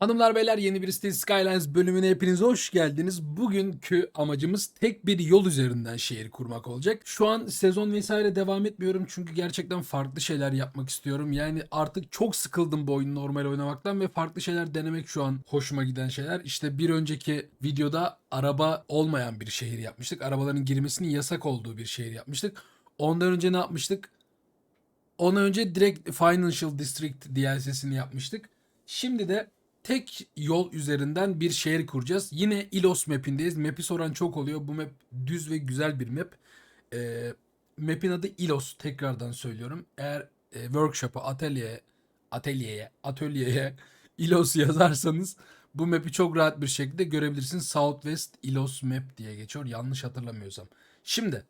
Hanımlar beyler yeni bir City Skylines bölümüne hepiniz hoş geldiniz. Bugünkü amacımız tek bir yol üzerinden şehir kurmak olacak. Şu an sezon vesaire devam etmiyorum çünkü gerçekten farklı şeyler yapmak istiyorum. Yani artık çok sıkıldım bu oyunu normal oynamaktan ve farklı şeyler denemek şu an hoşuma giden şeyler. İşte bir önceki videoda araba olmayan bir şehir yapmıştık. Arabaların girmesinin yasak olduğu bir şehir yapmıştık. Ondan önce ne yapmıştık? Ondan önce direkt Financial District DLC'sini yapmıştık. Şimdi de tek yol üzerinden bir şehir kuracağız. Yine Ilos map'indeyiz. Map'i soran çok oluyor. Bu map düz ve güzel bir map. Ee, map'in adı Ilos. Tekrardan söylüyorum. Eğer e, workshop'a, atölyeye, atölyeye, atölyeye Ilos yazarsanız bu map'i çok rahat bir şekilde görebilirsiniz. Southwest Ilos Map diye geçiyor. Yanlış hatırlamıyorsam. Şimdi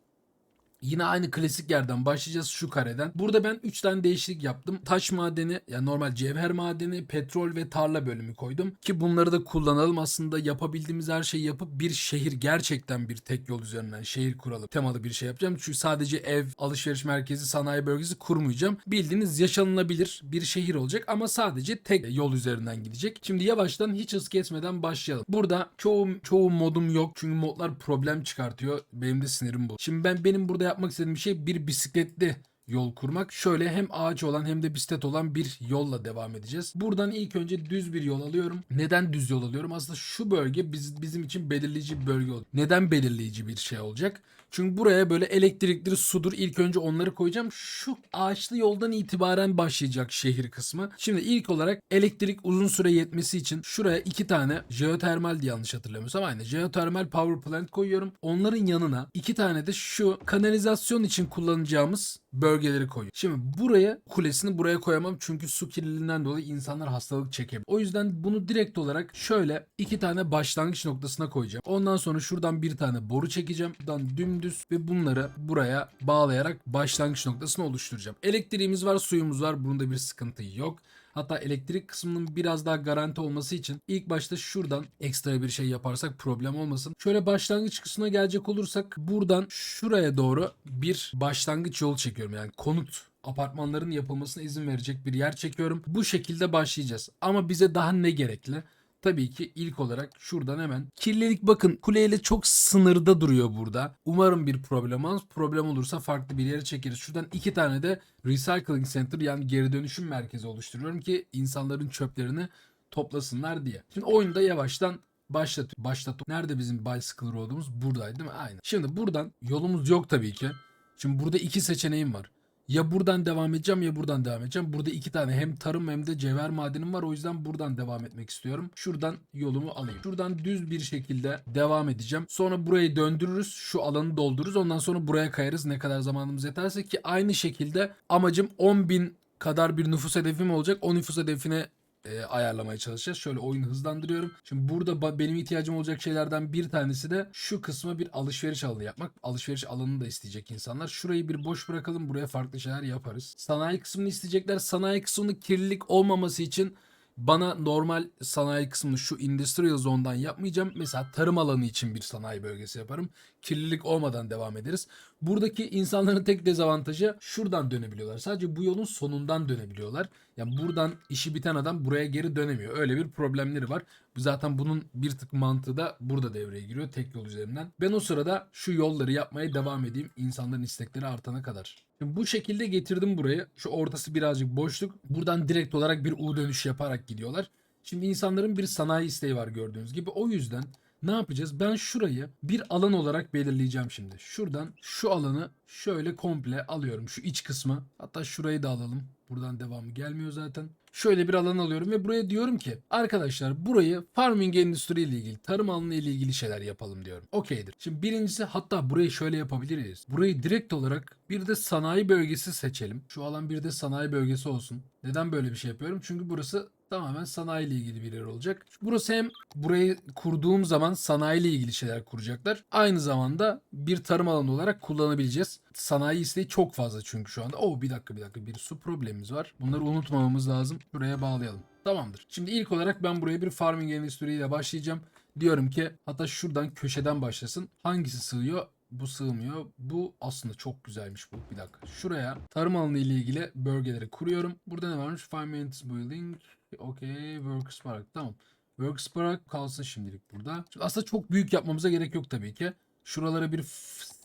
Yine aynı klasik yerden başlayacağız şu kareden. Burada ben 3 tane değişiklik yaptım. Taş madeni, yani normal cevher madeni, petrol ve tarla bölümü koydum. Ki bunları da kullanalım aslında yapabildiğimiz her şeyi yapıp bir şehir gerçekten bir tek yol üzerinden şehir kuralım. Temalı bir şey yapacağım. Çünkü sadece ev, alışveriş merkezi, sanayi bölgesi kurmayacağım. Bildiğiniz yaşanılabilir bir şehir olacak ama sadece tek yol üzerinden gidecek. Şimdi yavaştan hiç hız kesmeden başlayalım. Burada çoğu çoğu modum yok çünkü modlar problem çıkartıyor. Benim de sinirim bu. Şimdi ben benim burada yapmak istediğim şey bir bisikletli yol kurmak. Şöyle hem ağaç olan hem de bisiklet olan bir yolla devam edeceğiz. Buradan ilk önce düz bir yol alıyorum. Neden düz yol alıyorum? Aslında şu bölge biz, bizim için belirleyici bir bölge oldu. Neden belirleyici bir şey olacak? Çünkü buraya böyle elektrikli sudur. İlk önce onları koyacağım. Şu ağaçlı yoldan itibaren başlayacak şehir kısmı. Şimdi ilk olarak elektrik uzun süre yetmesi için şuraya iki tane jeotermal diye yanlış hatırlamıyorsam aynı. Jeotermal power plant koyuyorum. Onların yanına iki tane de şu kanalizasyon için kullanacağımız bölgeleri koyuyorum. Şimdi buraya kulesini buraya koyamam çünkü su kirliliğinden dolayı insanlar hastalık çekebilir. O yüzden bunu direkt olarak şöyle iki tane başlangıç noktasına koyacağım. Ondan sonra şuradan bir tane boru çekeceğim. Buradan dümdüz ve bunları buraya bağlayarak başlangıç noktasını oluşturacağım. Elektriğimiz var, suyumuz var. Bunda bir sıkıntı yok. Hatta elektrik kısmının biraz daha garanti olması için ilk başta şuradan ekstra bir şey yaparsak problem olmasın. Şöyle başlangıç kısmına gelecek olursak buradan şuraya doğru bir başlangıç yol çekiyorum. Yani konut apartmanların yapılmasına izin verecek bir yer çekiyorum. Bu şekilde başlayacağız. Ama bize daha ne gerekli? Tabii ki ilk olarak şuradan hemen kirlilik bakın kuleyle çok sınırda duruyor burada. Umarım bir problem olmaz. Problem olursa farklı bir yere çekeriz. Şuradan iki tane de Recycling Center yani geri dönüşüm merkezi oluşturuyorum ki insanların çöplerini toplasınlar diye. Şimdi oyunda yavaştan başlat başlat. Nerede bizim bicycle road'umuz? Buradaydı değil mi? Aynen. Şimdi buradan yolumuz yok tabii ki. Şimdi burada iki seçeneğim var. Ya buradan devam edeceğim ya buradan devam edeceğim. Burada iki tane hem tarım hem de cevher madenim var. O yüzden buradan devam etmek istiyorum. Şuradan yolumu alayım. Şuradan düz bir şekilde devam edeceğim. Sonra burayı döndürürüz. Şu alanı doldururuz. Ondan sonra buraya kayarız. Ne kadar zamanımız yeterse ki aynı şekilde amacım 10.000 kadar bir nüfus hedefim olacak. O nüfus hedefine e, ayarlamaya çalışacağız. Şöyle oyunu hızlandırıyorum. Şimdi burada benim ihtiyacım olacak şeylerden bir tanesi de şu kısma bir alışveriş alanı yapmak. Alışveriş alanını da isteyecek insanlar. Şurayı bir boş bırakalım. Buraya farklı şeyler yaparız. Sanayi kısmını isteyecekler. Sanayi kısmını kirlilik olmaması için bana normal sanayi kısmını şu industrial zone'dan yapmayacağım. Mesela tarım alanı için bir sanayi bölgesi yaparım. Kirlilik olmadan devam ederiz. Buradaki insanların tek dezavantajı şuradan dönebiliyorlar. Sadece bu yolun sonundan dönebiliyorlar. Yani buradan işi biten adam buraya geri dönemiyor. Öyle bir problemleri var. Zaten bunun bir tık mantığı da burada devreye giriyor tek yol üzerinden. Ben o sırada şu yolları yapmaya devam edeyim insanların istekleri artana kadar. Şimdi bu şekilde getirdim burayı. Şu ortası birazcık boşluk. Buradan direkt olarak bir U dönüş yaparak gidiyorlar. Şimdi insanların bir sanayi isteği var gördüğünüz gibi. O yüzden ne yapacağız? Ben şurayı bir alan olarak belirleyeceğim şimdi. Şuradan şu alanı şöyle komple alıyorum. Şu iç kısmı. Hatta şurayı da alalım. Buradan devamı gelmiyor zaten. Şöyle bir alan alıyorum ve buraya diyorum ki arkadaşlar burayı farming endüstri ile ilgili, tarım alanı ile ilgili şeyler yapalım diyorum. Okeydir. Şimdi birincisi hatta burayı şöyle yapabiliriz. Burayı direkt olarak bir de sanayi bölgesi seçelim. Şu alan bir de sanayi bölgesi olsun. Neden böyle bir şey yapıyorum? Çünkü burası tamamen sanayi ile ilgili bir yer olacak. Burası hem burayı kurduğum zaman sanayi ile ilgili şeyler kuracaklar. Aynı zamanda bir tarım alanı olarak kullanabileceğiz. Sanayi isteği çok fazla çünkü şu anda. Oo bir dakika bir dakika bir su problemimiz var. Bunları unutmamamız lazım. Buraya bağlayalım. Tamamdır. Şimdi ilk olarak ben buraya bir farming endüstriyle başlayacağım. Diyorum ki hatta şuradan köşeden başlasın. Hangisi sığıyor? Bu sığmıyor. Bu aslında çok güzelmiş bu. Bir dakika. Şuraya tarım alanı ile ilgili bölgeleri kuruyorum. Burada ne varmış? Farming Building. Okey. Works Park. Tamam. Works Park kalsın şimdilik burada. Şimdi aslında çok büyük yapmamıza gerek yok tabii ki. Şuralara bir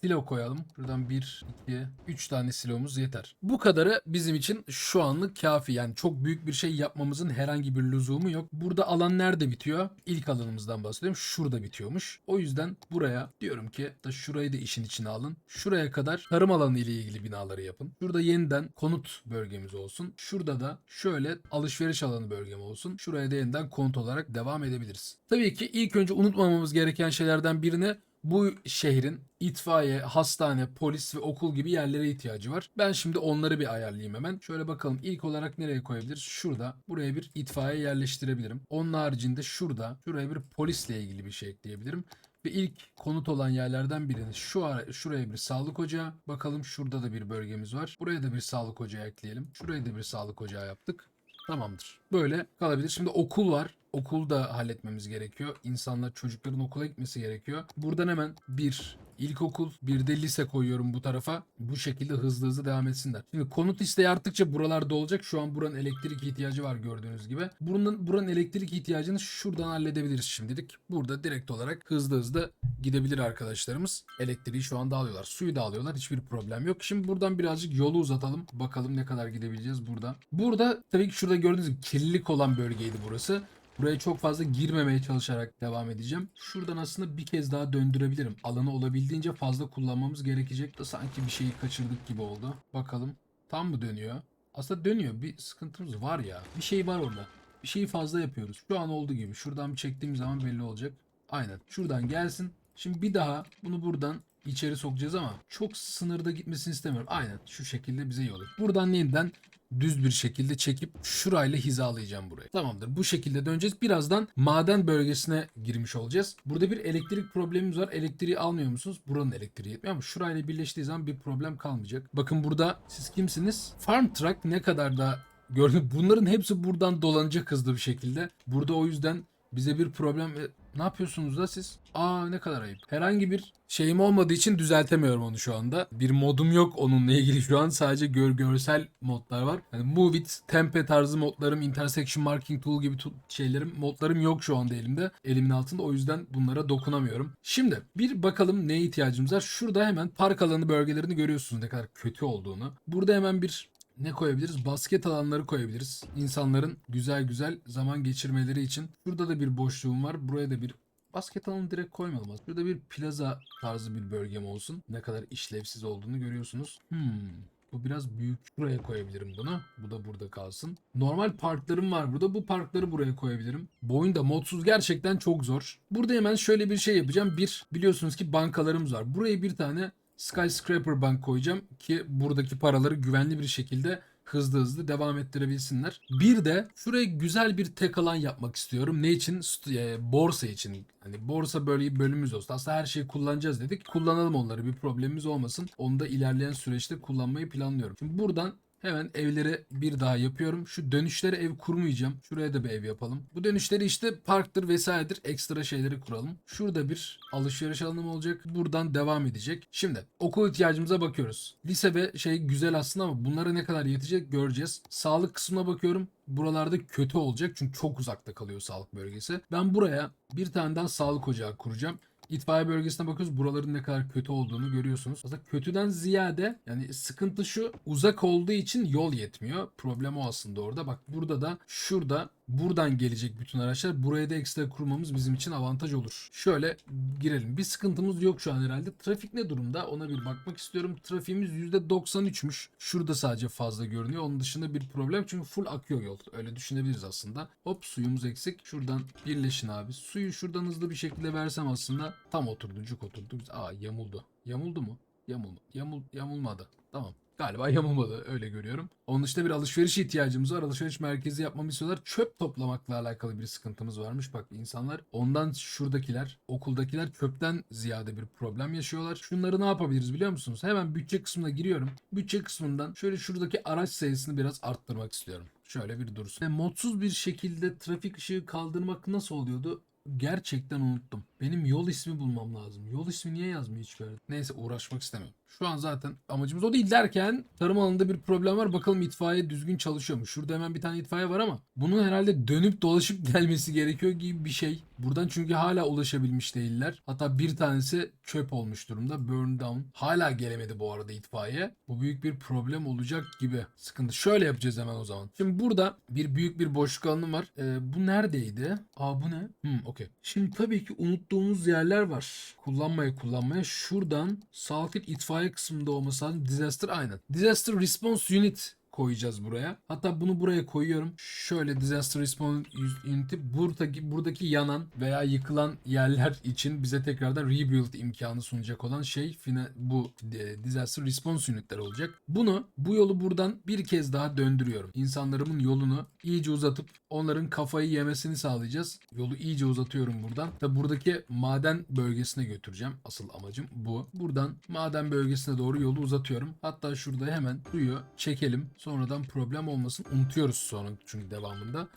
silo koyalım. Şuradan 1, 2, 3 tane silomuz yeter. Bu kadarı bizim için şu anlık kafi. Yani çok büyük bir şey yapmamızın herhangi bir lüzumu yok. Burada alan nerede bitiyor? İlk alanımızdan bahsediyorum. Şurada bitiyormuş. O yüzden buraya diyorum ki da şurayı da işin içine alın. Şuraya kadar tarım alanı ile ilgili binaları yapın. Şurada yeniden konut bölgemiz olsun. Şurada da şöyle alışveriş alanı bölgem olsun. Şuraya da yeniden konut olarak devam edebiliriz. Tabii ki ilk önce unutmamamız gereken şeylerden birine bu şehrin itfaiye, hastane, polis ve okul gibi yerlere ihtiyacı var. Ben şimdi onları bir ayarlayayım hemen. Şöyle bakalım ilk olarak nereye koyabiliriz? Şurada. Buraya bir itfaiye yerleştirebilirim. Onun haricinde şurada. Şuraya bir polisle ilgili bir şey ekleyebilirim. Ve ilk konut olan yerlerden birini şu ara, şuraya bir sağlık ocağı. Bakalım şurada da bir bölgemiz var. Buraya da bir sağlık ocağı ekleyelim. Şuraya da bir sağlık ocağı yaptık. Tamamdır. Böyle kalabilir. Şimdi okul var. Okul da halletmemiz gerekiyor. İnsanlar çocukların okula gitmesi gerekiyor. Buradan hemen bir ilkokul, bir de lise koyuyorum bu tarafa. Bu şekilde hızlı hızlı devam etsinler. Şimdi konut isteği arttıkça buralarda olacak. Şu an buranın elektrik ihtiyacı var gördüğünüz gibi. Buranın, buranın elektrik ihtiyacını şuradan halledebiliriz şimdilik. Burada direkt olarak hızlı hızlı gidebilir arkadaşlarımız. Elektriği şu anda alıyorlar. Suyu da alıyorlar. Hiçbir problem yok. Şimdi buradan birazcık yolu uzatalım. Bakalım ne kadar gidebileceğiz burada. Burada tabii ki şurada gördüğünüz gibi kirlilik olan bölgeydi burası. Buraya çok fazla girmemeye çalışarak devam edeceğim. Şuradan aslında bir kez daha döndürebilirim. Alanı olabildiğince fazla kullanmamız gerekecek. Da sanki bir şeyi kaçırdık gibi oldu. Bakalım. Tam mı dönüyor? Aslında dönüyor. Bir sıkıntımız var ya. Bir şey var orada. Bir şeyi fazla yapıyoruz. Şu an olduğu gibi. Şuradan bir çektiğim zaman belli olacak. Aynen. Şuradan gelsin. Şimdi bir daha bunu buradan içeri sokacağız ama çok sınırda gitmesini istemiyorum. Aynen şu şekilde bize iyi olur. Buradan yeniden düz bir şekilde çekip şurayla hizalayacağım burayı. Tamamdır. Bu şekilde döneceğiz. Birazdan maden bölgesine girmiş olacağız. Burada bir elektrik problemimiz var. Elektriği almıyor musunuz? Buranın elektriği yetmiyor ama şurayla birleştiği zaman bir problem kalmayacak. Bakın burada siz kimsiniz? Farm Truck ne kadar da gördüm. Bunların hepsi buradan dolanacak hızlı bir şekilde. Burada o yüzden bize bir problem ne yapıyorsunuz da siz? Aa ne kadar ayıp. Herhangi bir şeyim olmadığı için düzeltemiyorum onu şu anda. Bir modum yok onunla ilgili şu an. Sadece gör görsel modlar var. Hani Move It, Tempe tarzı modlarım, Intersection Marking Tool gibi şeylerim, modlarım yok şu anda elimde. Elimin altında o yüzden bunlara dokunamıyorum. Şimdi bir bakalım neye ihtiyacımız var. Şurada hemen park alanı bölgelerini görüyorsunuz ne kadar kötü olduğunu. Burada hemen bir ne koyabiliriz? Basket alanları koyabiliriz. İnsanların güzel güzel zaman geçirmeleri için. Burada da bir boşluğum var. Buraya da bir basket alanı direkt koymadım. aslında. Burada bir plaza tarzı bir bölgem olsun. Ne kadar işlevsiz olduğunu görüyorsunuz. Hmm. Bu biraz büyük. Buraya koyabilirim bunu. Bu da burada kalsın. Normal parklarım var burada. Bu parkları buraya koyabilirim. Bu oyunda modsuz gerçekten çok zor. Burada hemen şöyle bir şey yapacağım. Bir, biliyorsunuz ki bankalarımız var. Buraya bir tane Skyscraper Bank koyacağım ki buradaki paraları güvenli bir şekilde hızlı hızlı devam ettirebilsinler. Bir de şuraya güzel bir tek alan yapmak istiyorum. Ne için? E, borsa için. Hani borsa böyle bölümümüz olsun. Aslında her şeyi kullanacağız dedik. Kullanalım onları. Bir problemimiz olmasın. Onu da ilerleyen süreçte kullanmayı planlıyorum. Şimdi buradan Hemen evleri bir daha yapıyorum. Şu dönüşleri ev kurmayacağım. Şuraya da bir ev yapalım. Bu dönüşleri işte parktır vesairedir. Ekstra şeyleri kuralım. Şurada bir alışveriş alanım olacak. Buradan devam edecek. Şimdi okul ihtiyacımıza bakıyoruz. Lise ve şey güzel aslında ama bunlara ne kadar yetecek göreceğiz. Sağlık kısmına bakıyorum. Buralarda kötü olacak çünkü çok uzakta kalıyor sağlık bölgesi. Ben buraya bir tane daha sağlık ocağı kuracağım. İtfaiye bölgesine bakıyoruz. Buraların ne kadar kötü olduğunu görüyorsunuz. Aslında kötüden ziyade yani sıkıntı şu uzak olduğu için yol yetmiyor. Problem o aslında orada. Bak burada da şurada buradan gelecek bütün araçlar. Buraya da ekstra kurmamız bizim için avantaj olur. Şöyle girelim. Bir sıkıntımız yok şu an herhalde. Trafik ne durumda? Ona bir bakmak istiyorum. Trafiğimiz %93'müş. Şurada sadece fazla görünüyor. Onun dışında bir problem çünkü full akıyor yol. Öyle düşünebiliriz aslında. Hop suyumuz eksik. Şuradan birleşin abi. Suyu şuradan hızlı bir şekilde versem aslında tam oturdu. Cuk oturdu. Aa yamuldu. Yamuldu mu? Yamulma. Yamul, yamulmadı. Tamam. Galiba yamulmadı öyle görüyorum. Onun dışında bir alışveriş ihtiyacımız var. Alışveriş merkezi yapmamı istiyorlar. Çöp toplamakla alakalı bir sıkıntımız varmış. Bak insanlar ondan şuradakiler, okuldakiler çöpten ziyade bir problem yaşıyorlar. Şunları ne yapabiliriz biliyor musunuz? Hemen bütçe kısmına giriyorum. Bütçe kısmından şöyle şuradaki araç sayısını biraz arttırmak istiyorum. Şöyle bir dursun. Ve modsuz bir şekilde trafik ışığı kaldırmak nasıl oluyordu? Gerçekten unuttum. Benim yol ismi bulmam lazım. Yol ismi niye yazmıyor hiçbir yerde? Neyse uğraşmak istemiyorum. Şu an zaten amacımız o değil derken tarım alanında bir problem var. Bakalım itfaiye düzgün çalışıyor mu? Şurada hemen bir tane itfaiye var ama bunun herhalde dönüp dolaşıp gelmesi gerekiyor gibi bir şey. Buradan çünkü hala ulaşabilmiş değiller. Hatta bir tanesi çöp olmuş durumda. Burn down. Hala gelemedi bu arada itfaiye. Bu büyük bir problem olacak gibi. Sıkıntı. Şöyle yapacağız hemen o zaman. Şimdi burada bir büyük bir boşluk alanı var. Ee, bu neredeydi? Aa bu ne? Hmm okey. Şimdi tabii ki unuttuğumuz yerler var. Kullanmaya kullanmaya. Şuradan sağlık itfaiye kısmında olması lazım. Disaster aynen. Disaster Response Unit koyacağız buraya. Hatta bunu buraya koyuyorum. Şöyle disaster response unit'i buradaki buradaki yanan veya yıkılan yerler için bize tekrardan rebuild imkanı sunacak olan şey bu e, disaster response unitler olacak. Bunu bu yolu buradan bir kez daha döndürüyorum. İnsanlarımın yolunu iyice uzatıp onların kafayı yemesini sağlayacağız. Yolu iyice uzatıyorum buradan. Tabi buradaki maden bölgesine götüreceğim. Asıl amacım bu. Buradan maden bölgesine doğru yolu uzatıyorum. Hatta şurada hemen suyu çekelim. Sonradan problem olmasın. Unutuyoruz sonra çünkü devamında.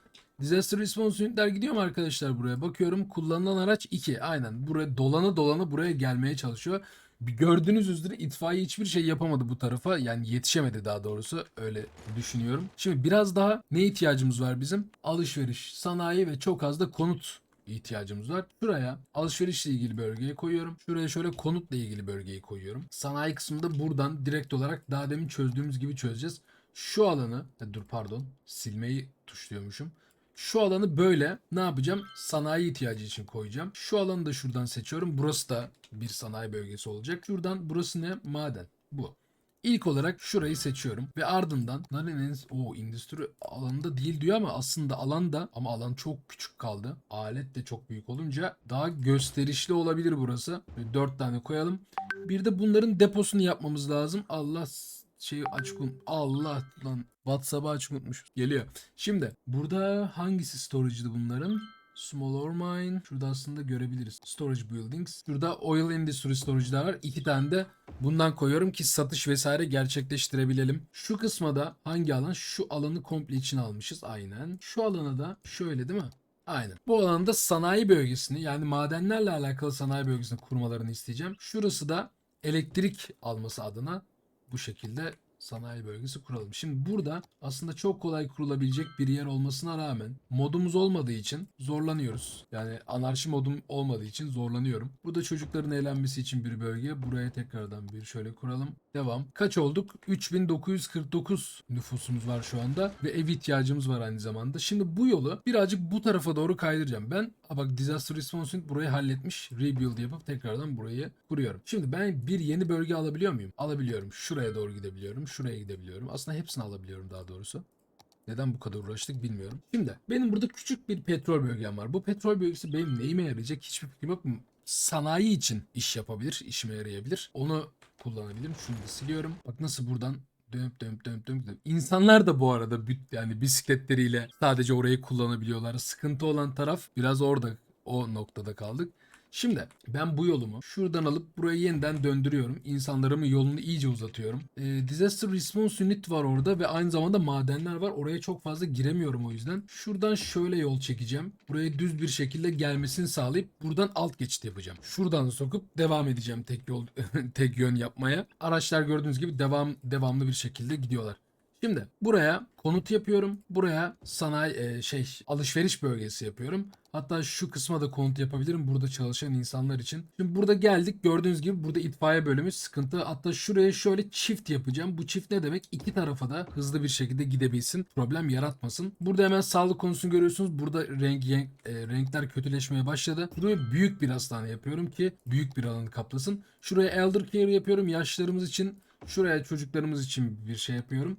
Disaster Response Unit'ler gidiyor mu arkadaşlar buraya? Bakıyorum kullanılan araç 2. Aynen. Buraya dolana dolana buraya gelmeye çalışıyor. Gördüğünüz üzere itfaiye hiçbir şey yapamadı bu tarafa. Yani yetişemedi daha doğrusu. Öyle düşünüyorum. Şimdi biraz daha ne ihtiyacımız var bizim? Alışveriş, sanayi ve çok az da konut ihtiyacımız var. Şuraya alışverişle ilgili bölgeye koyuyorum. Şuraya şöyle konutla ilgili bölgeyi koyuyorum. Sanayi kısmında buradan direkt olarak daha demin çözdüğümüz gibi çözeceğiz. Şu alanı, e, dur pardon silmeyi tuşluyormuşum. Şu alanı böyle ne yapacağım? Sanayi ihtiyacı için koyacağım. Şu alanı da şuradan seçiyorum. Burası da bir sanayi bölgesi olacak. Şuradan burası ne? Maden. Bu. İlk olarak şurayı seçiyorum ve ardından Narenin o endüstri alanında değil diyor ama aslında alanda ama alan çok küçük kaldı. Alet de çok büyük olunca daha gösterişli olabilir burası. Böyle dört tane koyalım. Bir de bunların deposunu yapmamız lazım. Allah şeyi açık un- Allah lan WhatsApp'ı açık unutmuş. Geliyor. Şimdi burada hangisi storage'dı bunların? Small ore mine. Şurada aslında görebiliriz. Storage buildings. Şurada oil industry storage'lar var. İki tane de bundan koyuyorum ki satış vesaire gerçekleştirebilelim. Şu kısma da hangi alan? Şu alanı komple içine almışız. Aynen. Şu alana da şöyle değil mi? Aynen. Bu alanda sanayi bölgesini yani madenlerle alakalı sanayi bölgesini kurmalarını isteyeceğim. Şurası da elektrik alması adına bu şekilde sanayi bölgesi kuralım. Şimdi burada aslında çok kolay kurulabilecek bir yer olmasına rağmen modumuz olmadığı için zorlanıyoruz. Yani anarşi modum olmadığı için zorlanıyorum. Burada çocukların eğlenmesi için bir bölge. Buraya tekrardan bir şöyle kuralım. Devam. Kaç olduk? 3949 nüfusumuz var şu anda ve ev ihtiyacımız var aynı zamanda. Şimdi bu yolu birazcık bu tarafa doğru kaydıracağım. Ben Aa bak Disaster Response Unit burayı halletmiş. Rebuild yapıp tekrardan burayı kuruyorum. Şimdi ben bir yeni bölge alabiliyor muyum? Alabiliyorum. Şuraya doğru gidebiliyorum. Şuraya gidebiliyorum. Aslında hepsini alabiliyorum daha doğrusu. Neden bu kadar uğraştık bilmiyorum. Şimdi benim burada küçük bir petrol bölgem var. Bu petrol bölgesi benim neyime yarayacak hiçbir fikrim yok. Sanayi için iş yapabilir, işime yarayabilir. Onu kullanabilirim. Şunu da siliyorum. Bak nasıl buradan dönüp dönüp dönüp dönüp dönüp. İnsanlar da bu arada yani bisikletleriyle sadece orayı kullanabiliyorlar. Sıkıntı olan taraf biraz orada o noktada kaldık. Şimdi ben bu yolumu şuradan alıp buraya yeniden döndürüyorum. İnsanlarımın yolunu iyice uzatıyorum. Ee, Disaster Response Unit var orada ve aynı zamanda madenler var. Oraya çok fazla giremiyorum o yüzden. Şuradan şöyle yol çekeceğim. Buraya düz bir şekilde gelmesini sağlayıp buradan alt geçit yapacağım. Şuradan sokup devam edeceğim tek yol tek yön yapmaya. Araçlar gördüğünüz gibi devam devamlı bir şekilde gidiyorlar. Şimdi buraya konut yapıyorum. Buraya sanayi e, şey alışveriş bölgesi yapıyorum. Hatta şu kısma da konut yapabilirim burada çalışan insanlar için. Şimdi burada geldik gördüğünüz gibi burada itfaiye bölümü sıkıntı. Hatta şuraya şöyle çift yapacağım. Bu çift ne demek? İki tarafa da hızlı bir şekilde gidebilsin. Problem yaratmasın. Burada hemen sağlık konusunu görüyorsunuz. Burada renk, renk e, renkler kötüleşmeye başladı. Buraya büyük bir hastane yapıyorum ki büyük bir alanı kaplasın. Şuraya elder care yapıyorum yaşlarımız için. Şuraya çocuklarımız için bir şey yapıyorum.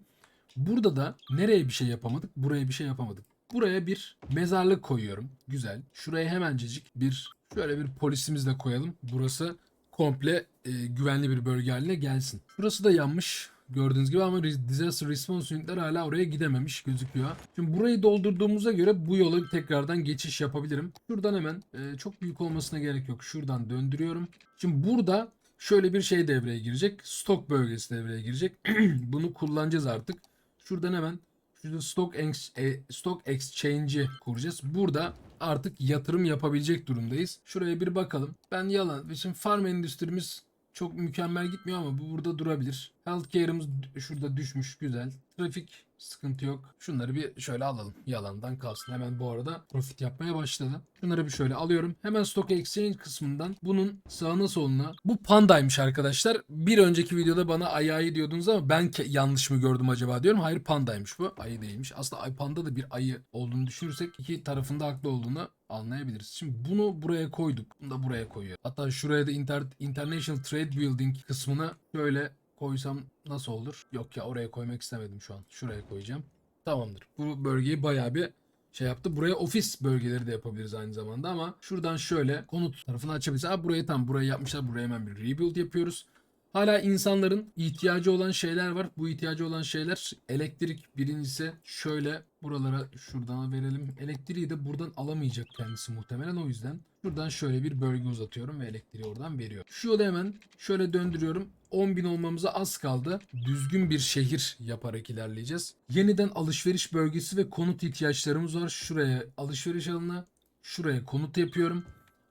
Burada da nereye bir şey yapamadık? Buraya bir şey yapamadık. Buraya bir mezarlık koyuyorum. Güzel. Şuraya hemencecik bir şöyle bir polisimiz de koyalım. Burası komple e, güvenli bir bölge haline gelsin. Burası da yanmış. Gördüğünüz gibi ama Disaster Response Unit'ler hala oraya gidememiş gözüküyor. Şimdi burayı doldurduğumuza göre bu yola tekrardan geçiş yapabilirim. Şuradan hemen e, çok büyük olmasına gerek yok. Şuradan döndürüyorum. Şimdi burada şöyle bir şey devreye girecek. Stok bölgesi devreye girecek. Bunu kullanacağız artık. Şuradan hemen Şurada stock, ex, e, stock exchange'i kuracağız. Burada artık yatırım yapabilecek durumdayız. Şuraya bir bakalım. Ben yalan. Şimdi farm endüstrimiz çok mükemmel gitmiyor ama bu burada durabilir. Healthcare'ımız şurada düşmüş. Güzel. Trafik sıkıntı yok. Şunları bir şöyle alalım. Yalandan kalsın. Hemen bu arada profit yapmaya başladı. Şunları bir şöyle alıyorum. Hemen Stock Exchange kısmından bunun sağına soluna. Bu pandaymış arkadaşlar. Bir önceki videoda bana ayı diyordunuz ama ben yanlış mı gördüm acaba diyorum. Hayır pandaymış bu. Ayı değilmiş. Aslında ay panda da bir ayı olduğunu düşünürsek iki tarafında haklı olduğunu anlayabiliriz. Şimdi bunu buraya koyduk. Bunu da buraya koyuyor. Hatta şuraya da inter International Trade Building kısmına şöyle koysam nasıl olur? Yok ya oraya koymak istemedim şu an. Şuraya koyacağım. Tamamdır. Bu bölgeyi bayağı bir şey yaptı. Buraya ofis bölgeleri de yapabiliriz aynı zamanda ama şuradan şöyle konut tarafını açabiliriz. Ha burayı tam burayı yapmışlar. Buraya hemen bir rebuild yapıyoruz. Hala insanların ihtiyacı olan şeyler var. Bu ihtiyacı olan şeyler elektrik birincisi şöyle buralara şuradan verelim. Elektriği de buradan alamayacak kendisi muhtemelen o yüzden. Şuradan şöyle bir bölge uzatıyorum ve elektriği oradan veriyor. Şu yolu hemen şöyle döndürüyorum. 10.000 olmamıza az kaldı. Düzgün bir şehir yaparak ilerleyeceğiz. Yeniden alışveriş bölgesi ve konut ihtiyaçlarımız var. Şuraya alışveriş alanı, şuraya konut yapıyorum.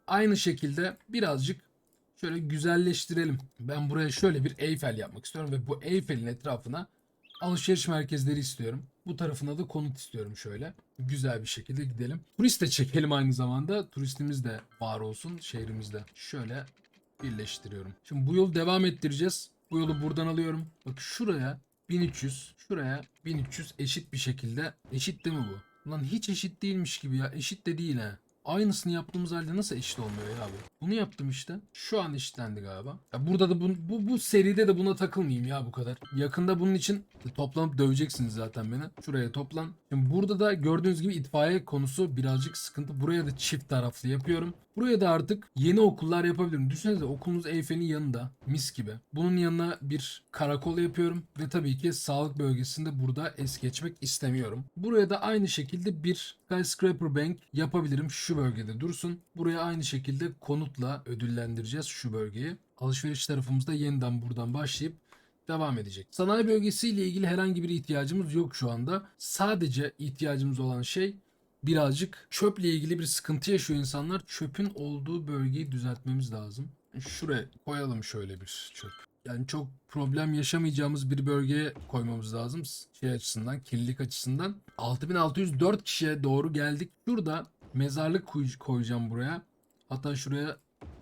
Aynı şekilde birazcık şöyle güzelleştirelim. Ben buraya şöyle bir Eyfel yapmak istiyorum ve bu Eyfel'in etrafına alışveriş merkezleri istiyorum. Bu tarafına da konut istiyorum şöyle. Güzel bir şekilde gidelim. Turist de çekelim aynı zamanda. Turistimiz de var olsun şehrimizde. Şöyle birleştiriyorum. Şimdi bu yolu devam ettireceğiz. Bu yolu buradan alıyorum. Bak şuraya 1300, şuraya 1300 eşit bir şekilde. Eşit değil mi bu? Lan hiç eşit değilmiş gibi ya. Eşit de değil ha. Aynısını yaptığımız halde nasıl eşit olmuyor ya bu? Bunu yaptım işte. Şu an eşitlendi galiba. Ya burada da bu, bu, bu seride de buna takılmayayım ya bu kadar. Yakında bunun için toplanıp döveceksiniz zaten beni. Şuraya toplan. Şimdi burada da gördüğünüz gibi itfaiye konusu birazcık sıkıntı. Buraya da çift taraflı yapıyorum. Buraya da artık yeni okullar yapabilirim. Düşünsenize okulunuz Eyfel'in yanında. Mis gibi. Bunun yanına bir karakol yapıyorum. Ve tabii ki sağlık bölgesinde burada es geçmek istemiyorum. Buraya da aynı şekilde bir skyscraper bank yapabilirim. Şu bölgede dursun. Buraya aynı şekilde konutla ödüllendireceğiz şu bölgeyi. Alışveriş tarafımızda yeniden buradan başlayıp devam edecek. Sanayi bölgesiyle ilgili herhangi bir ihtiyacımız yok şu anda. Sadece ihtiyacımız olan şey birazcık çöple ilgili bir sıkıntı yaşıyor insanlar. Çöpün olduğu bölgeyi düzeltmemiz lazım. Şuraya koyalım şöyle bir çöp. Yani çok problem yaşamayacağımız bir bölgeye koymamız lazım. Şey açısından, kirlilik açısından. 6604 kişiye doğru geldik. Şurada mezarlık koy- koyacağım buraya. Hatta şuraya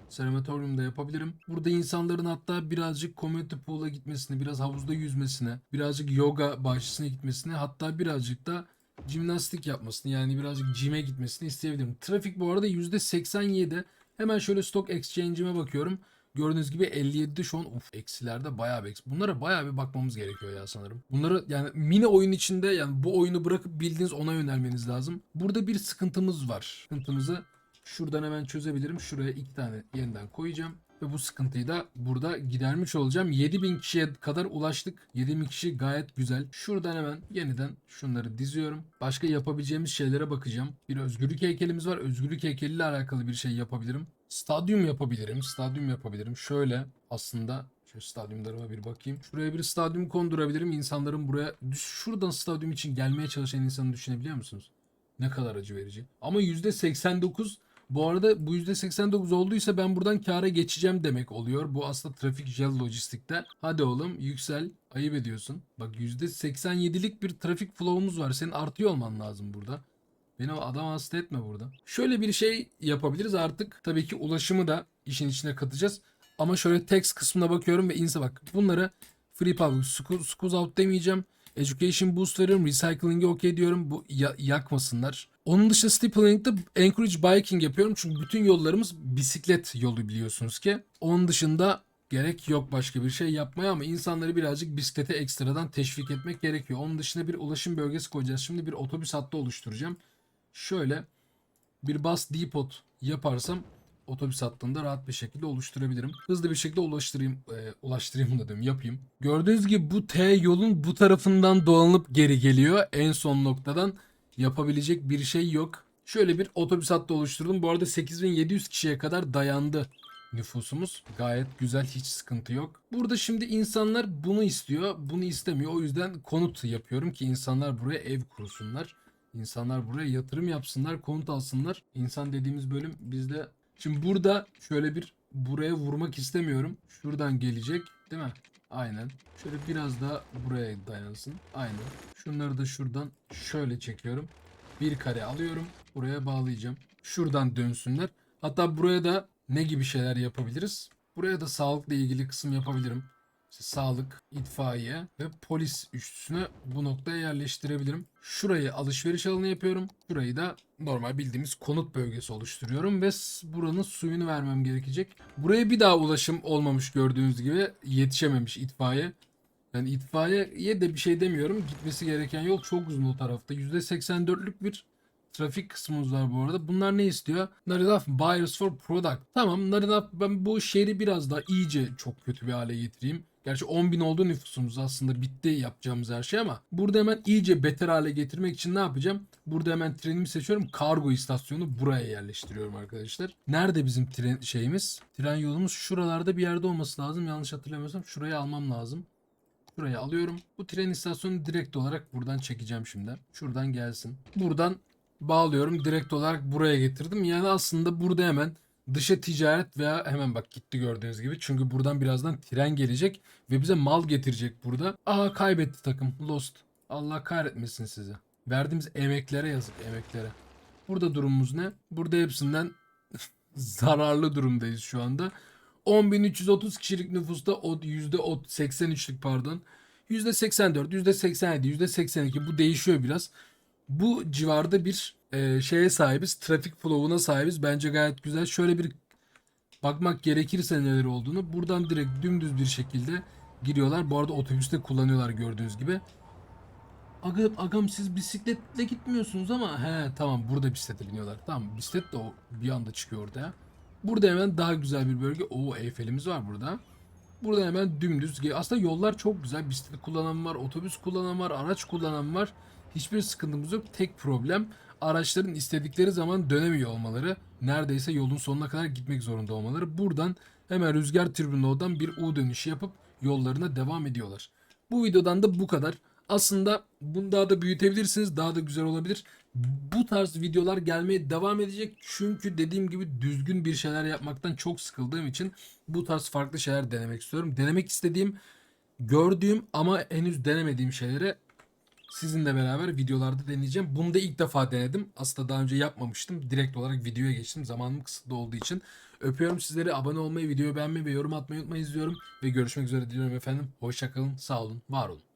Serematoryum da yapabilirim. Burada insanların hatta birazcık community pool'a gitmesini, biraz havuzda yüzmesine, birazcık yoga bahçesine gitmesine, hatta birazcık da jimnastik yapmasını yani birazcık gym'e gitmesini isteyebilirim. Trafik bu arada %87. Hemen şöyle stock exchange'ime bakıyorum. Gördüğünüz gibi 57'de şu an uf eksilerde bayağı bir eksi. Bunlara bayağı bir bakmamız gerekiyor ya sanırım. Bunları yani mini oyun içinde yani bu oyunu bırakıp bildiğiniz ona yönelmeniz lazım. Burada bir sıkıntımız var. Sıkıntımızı şuradan hemen çözebilirim. Şuraya iki tane yeniden koyacağım. Ve bu sıkıntıyı da burada gidermiş olacağım. 7000 kişiye kadar ulaştık. 7000 kişi gayet güzel. Şuradan hemen yeniden şunları diziyorum. Başka yapabileceğimiz şeylere bakacağım. Bir özgürlük heykelimiz var. Özgürlük heykeliyle alakalı bir şey yapabilirim. Stadyum yapabilirim. Stadyum yapabilirim. Şöyle aslında şu stadyumlarıma bir bakayım. Şuraya bir stadyum kondurabilirim. İnsanların buraya şuradan stadyum için gelmeye çalışan insanı düşünebiliyor musunuz? Ne kadar acı verici. Ama %89 bu arada bu %89 olduysa ben buradan kâra geçeceğim demek oluyor. Bu aslında trafik jel lojistikte. Hadi oğlum yüksel. Ayıp ediyorsun. Bak %87'lik bir trafik flow'umuz var. Senin artıyor olman lazım burada. Beni adam hasta etme burada. Şöyle bir şey yapabiliriz artık. Tabii ki ulaşımı da işin içine katacağız. Ama şöyle text kısmına bakıyorum ve insa bak. Bunları free public school, schools out demeyeceğim. Education boost veriyorum. Recycling'e okey diyorum. Bu ya- yakmasınlar. Onun dışında Steeplering'de Anchorage Biking yapıyorum. Çünkü bütün yollarımız bisiklet yolu biliyorsunuz ki. Onun dışında gerek yok başka bir şey yapmaya ama insanları birazcık bisiklete ekstradan teşvik etmek gerekiyor. Onun dışında bir ulaşım bölgesi koyacağız. Şimdi bir otobüs hattı oluşturacağım. Şöyle bir bus depot yaparsam otobüs hattında rahat bir şekilde oluşturabilirim. Hızlı bir şekilde ulaştırayım, e, ulaştırayım da diyorum, yapayım. Gördüğünüz gibi bu T yolun bu tarafından dolanıp geri geliyor. En son noktadan yapabilecek bir şey yok. Şöyle bir otobüs hattı oluşturdum. Bu arada 8700 kişiye kadar dayandı nüfusumuz. Gayet güzel hiç sıkıntı yok. Burada şimdi insanlar bunu istiyor. Bunu istemiyor. O yüzden konut yapıyorum ki insanlar buraya ev kursunlar. İnsanlar buraya yatırım yapsınlar, konut alsınlar. İnsan dediğimiz bölüm bizde. Şimdi burada şöyle bir buraya vurmak istemiyorum. Şuradan gelecek değil mi? Aynen. Şöyle biraz daha buraya dayansın. Aynen. Şunları da şuradan şöyle çekiyorum. Bir kare alıyorum. Buraya bağlayacağım. Şuradan dönsünler. Hatta buraya da ne gibi şeyler yapabiliriz? Buraya da sağlıkla ilgili kısım yapabilirim. İşte sağlık, itfaiye ve polis üçlüsünü bu noktaya yerleştirebilirim. Şurayı alışveriş alanı yapıyorum. Şurayı da normal bildiğimiz konut bölgesi oluşturuyorum ve buranın suyunu vermem gerekecek. Buraya bir daha ulaşım olmamış gördüğünüz gibi yetişememiş itfaiye. Yani itfaiyeye de bir şey demiyorum. Gitmesi gereken yol çok uzun o tarafta. %84'lük bir trafik kısmımız var bu arada. Bunlar ne istiyor? Not enough buyers for product. Tamam not enough. Ben bu şehri biraz daha iyice çok kötü bir hale getireyim. Gerçi 10 bin oldu nüfusumuz aslında bitti yapacağımız her şey ama burada hemen iyice beter hale getirmek için ne yapacağım? Burada hemen trenimi seçiyorum. Kargo istasyonu buraya yerleştiriyorum arkadaşlar. Nerede bizim tren şeyimiz? Tren yolumuz şuralarda bir yerde olması lazım. Yanlış hatırlamıyorsam şurayı almam lazım. Buraya alıyorum. Bu tren istasyonu direkt olarak buradan çekeceğim şimdi. Şuradan gelsin. Buradan bağlıyorum. Direkt olarak buraya getirdim. Yani aslında burada hemen dışa ticaret veya hemen bak gitti gördüğünüz gibi. Çünkü buradan birazdan tren gelecek ve bize mal getirecek burada. Aha kaybetti takım. Lost. Allah kahretmesin sizi. Verdiğimiz emeklere yazık emeklere. Burada durumumuz ne? Burada hepsinden zararlı durumdayız şu anda. 10.330 kişilik nüfusta o %83'lük pardon. %84, %87, %82 bu değişiyor biraz. Bu civarda bir e, şeye sahibiz. Trafik flow'una sahibiz. Bence gayet güzel. Şöyle bir bakmak gerekirse neler olduğunu buradan direkt dümdüz bir şekilde giriyorlar. Bu arada otobüste kullanıyorlar gördüğünüz gibi. Agam, agam siz bisikletle gitmiyorsunuz ama he tamam burada bisiklete biniyorlar. Tamam bisiklet de o bir anda çıkıyor ortaya. Burada hemen daha güzel bir bölge. Oo Eyfel'imiz var burada. Burada hemen dümdüz. Aslında yollar çok güzel. Bisiklet kullanan var, otobüs kullanan var, araç kullanan var. Hiçbir sıkıntımız yok. Tek problem araçların istedikleri zaman dönemiyor olmaları. Neredeyse yolun sonuna kadar gitmek zorunda olmaları. Buradan hemen rüzgar tribünü bir U dönüşü yapıp yollarına devam ediyorlar. Bu videodan da bu kadar. Aslında bunu daha da büyütebilirsiniz. Daha da güzel olabilir. Bu tarz videolar gelmeye devam edecek. Çünkü dediğim gibi düzgün bir şeyler yapmaktan çok sıkıldığım için bu tarz farklı şeyler denemek istiyorum. Denemek istediğim, gördüğüm ama henüz denemediğim şeyleri sizinle beraber videolarda deneyeceğim. Bunu da ilk defa denedim. Aslında daha önce yapmamıştım. Direkt olarak videoya geçtim. Zamanım kısıtlı olduğu için. Öpüyorum sizleri. Abone olmayı, videoyu beğenmeyi ve yorum atmayı unutmayın izliyorum. Ve görüşmek üzere diliyorum efendim. Hoşçakalın, sağ olun, var olun.